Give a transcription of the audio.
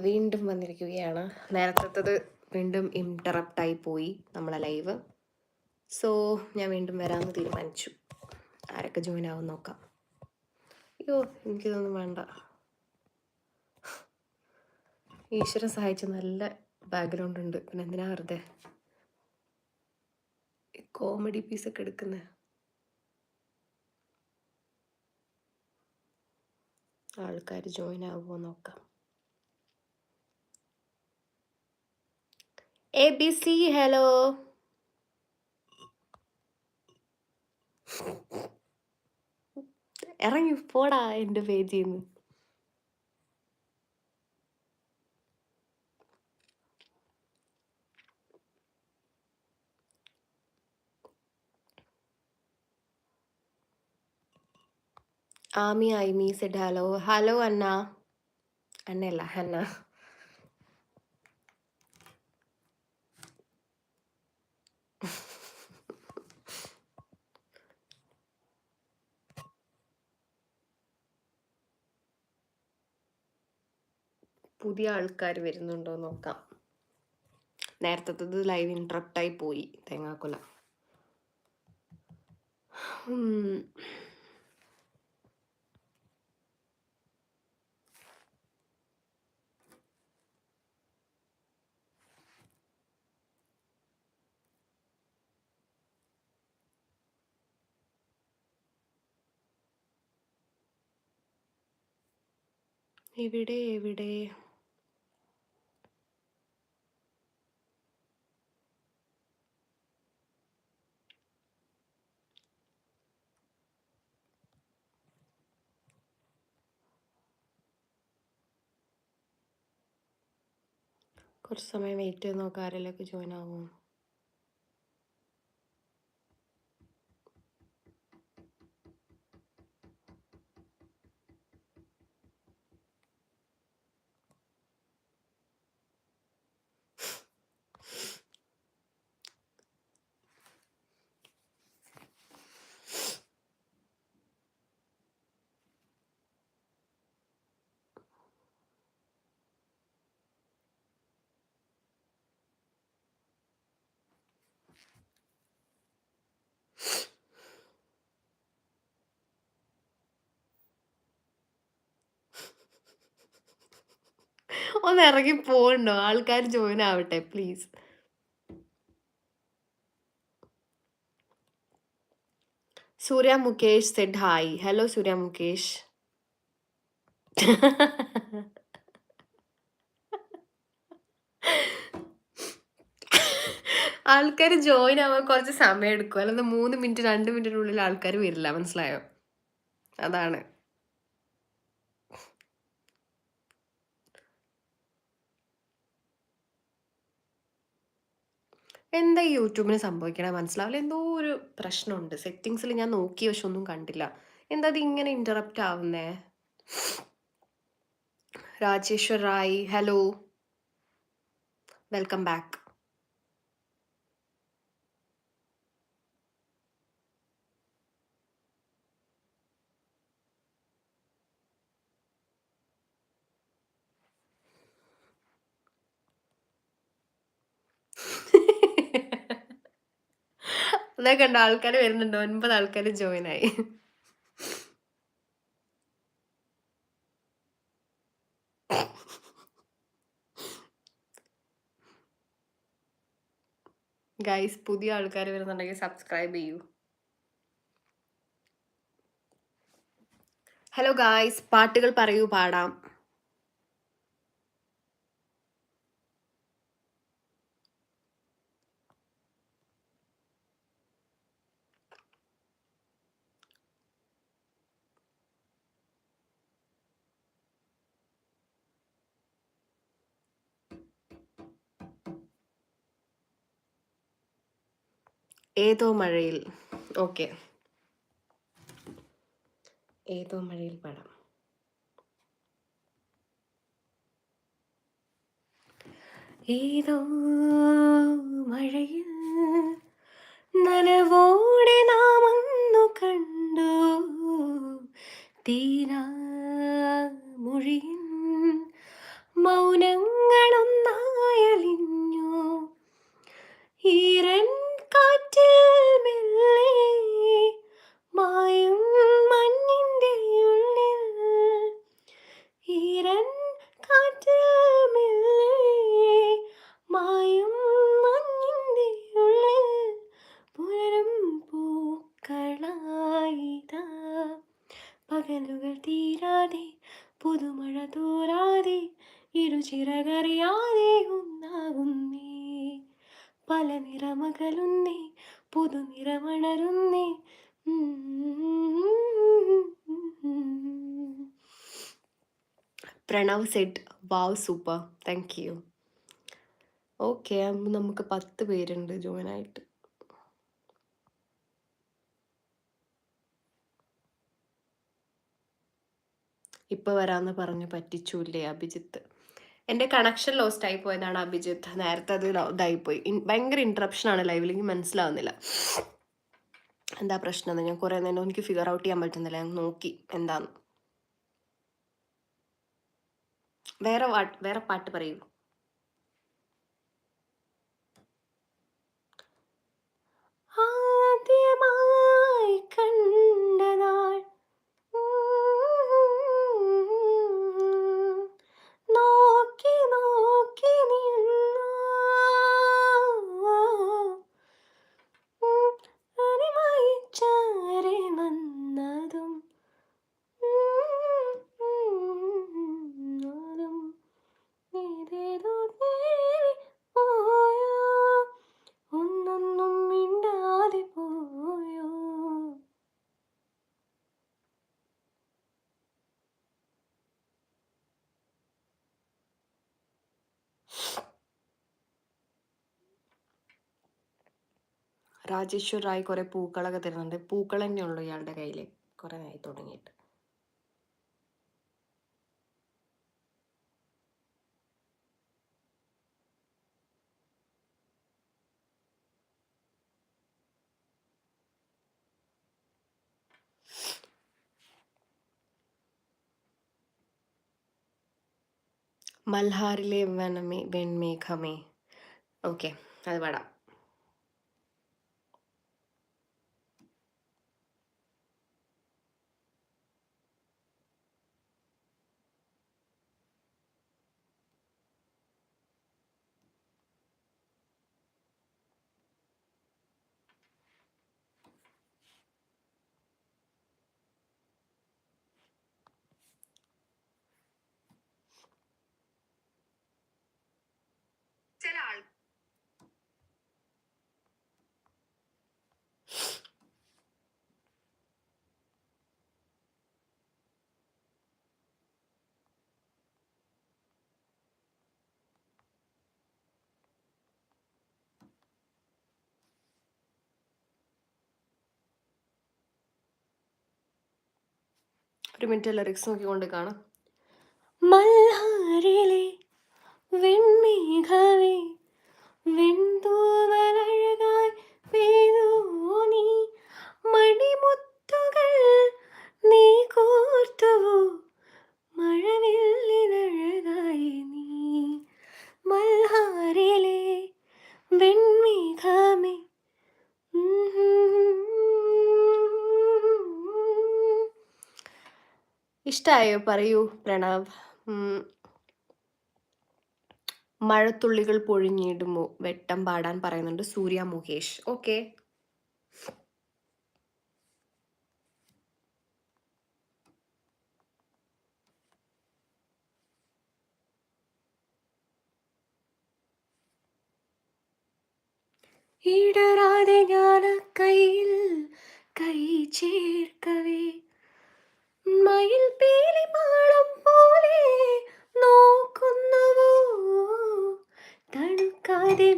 വീണ്ടും വന്നിരിക്കുകയാണ്. നേരത്തെത്തത് വീണ്ടും ഇന്ററപ്റ്റായി പോയി നമ്മളെ ലൈവ് സോ ഞാൻ വീണ്ടും വരാമെന്ന് തീരുമാനിച്ചു. ആരൊക്കെ ജോയിൻ ആവും നോക്കാം. അയ്യോ എനിക്കിതൊന്നും വേണ്ട. ഈശ്വരൻ സഹായിച്ച നല്ല ബാക്ക്ഗ്രൗണ്ട് ഉണ്ട്. പിന്നെ എന്തിനാ വെറുതെ? കോമഡി പീസൊക്കെ എടുക്കുന്നത് ആൾക്കാർ ജോയിൻ ആവുമോ നോക്കാം. എ ബി ഹലോ ഇറങ്ങി പോടാ എന്റെ പേജിൽ നിന്ന് Amy Aimee said hello hello Anna അന്നയല്ല Hannah. പുതിയ ആൾക്കാർ വരുന്നുണ്ടോ നോക്കാം. നേരത്തെ ലൈവ് ഇൻട്രപ്റ്റായി പോയി തേങ്ങാക്കൊല. എവിടെ എവിടെ? കുറച്ച് സമയം വെയിറ്റ് ചെയ്ത് നോക്കാം ആരെങ്കിലൊക്കെ ജോയിൻ ആവുമോ? ഒന്ന് ഇറങ്ങി പോകണ്ടോ? ആൾക്കാർ ജോയിൻ ആവട്ടെ please Surya Mukesh said hi hello Surya Mukesh. ആൾക്കാർ ജോയിൻ ആവാൻ കുറച്ച് സമയം എടുക്കും. അല്ലാതെ മൂന്ന് മിനിറ്റ് രണ്ട് മിനിറ്റിനുള്ളിൽ ആൾക്കാർ വരില്ല. മനസ്സിലായോ? അതാണ്. എന്താ ഈ യൂട്യൂബിന് സംഭവിക്കണേ? മനസ്സിലാവില്ല. എന്തോ ഒരു പ്രശ്നമുണ്ട്. സെറ്റിങ്സിൽ ഞാൻ നോക്കി പക്ഷെ ഒന്നും കണ്ടില്ല. എന്താ അത് ഇങ്ങനെ ഇന്ററപ്റ്റ് ആവുന്നേ? Rajeshwar Rai hello welcome back അതാ കണ്ട ആൾക്കാർ വരുന്നുണ്ട്. ഒൻപത് ആൾക്കാർ ജോയിൻ ആയി. ഗൈസ് പുതിയ ആൾക്കാർ വരുന്നുണ്ടെങ്കിൽ സബ്സ്ക്രൈബ് ചെയ്യൂ. ഹലോ ഗായ്സ് പാട്ടുകൾ പറയൂ പാടാം. ഏതോ മഴയിൽ. ഓക്കെ. ഏതോ മഴയിൽ പാടാം. ഏതോ മഴയിൽ നനവോടെ നാമന്നു കണ്ടു. തീരാ ഇരുചിറകറിയാതെ ഒന്നാകുന്നേ പല നിറമകലുന്നേ പുതുനിറമണരുന്നേ Pranav said wow super. Thank you okay നമുക്ക് പത്ത് പേരുണ്ട് ജോയിൻ ആയിട്ട് ഇപ്പൊ വരാന്ന് പറഞ്ഞു പറ്റിച്ചൂല്ലേ അഭിജിത്ത്? എന്റെ കണക്ഷൻ ലോസ്റ്റ് ആയി പോയതാണ് അഭിജിത്ത്. നേരത്തെ അത് ഇതായിപ്പോയി ഭയങ്കര ഇൻട്രപ്ഷൻ ആണ് ലൈവിൽ എനിക്ക് മനസ്സിലാവുന്നില്ല. എന്താ പ്രശ്നം ഞാൻ കുറേ നേരം എനിക്ക് ഫിഗർ ഔട്ട് ചെയ്യാൻ പറ്റുന്നില്ല. ഞാൻ നോക്കി എന്താന്ന്. വേറെ വേറെ പാട്ട് പറയൂ. ആദ്യമായി കണ്ട രാജേശ്വർ റായ് കുറെ പൂക്കളൊക്കെ തരുന്നുണ്ട്. പൂക്കൾ തന്നെയുള്ളൂ ഇയാളുടെ കയ്യിൽ കുറെ ആയി തുടങ്ങിയിട്ട്. മൽഹാറിലെ വനമേ വെൺമേഘമേ. ഓക്കെ അത് പാടാം. ഒരു മിനിറ്റ് ലിറിക്സ് നോക്കിക്കൊണ്ട് കാണാം മൽഹാരിലെ വെൺമേഘവേ ഇഷ്ടായോ? പറയൂ പ്രണവ്. മഴത്തുള്ളികൾ പൊഴിഞ്ഞിടുമോ? വെട്ടം പാടാൻ പറയുന്നുണ്ട് സൂര്യ മുകേഷ്. ഓക്കെ. ഇടരാതെ ഞാൻ കയ്യിൽ കൈ ചേർക്കവേ. മയിൽ മാളം പോലെ നോക്കുന്നുവോ? തണുക്കാതെ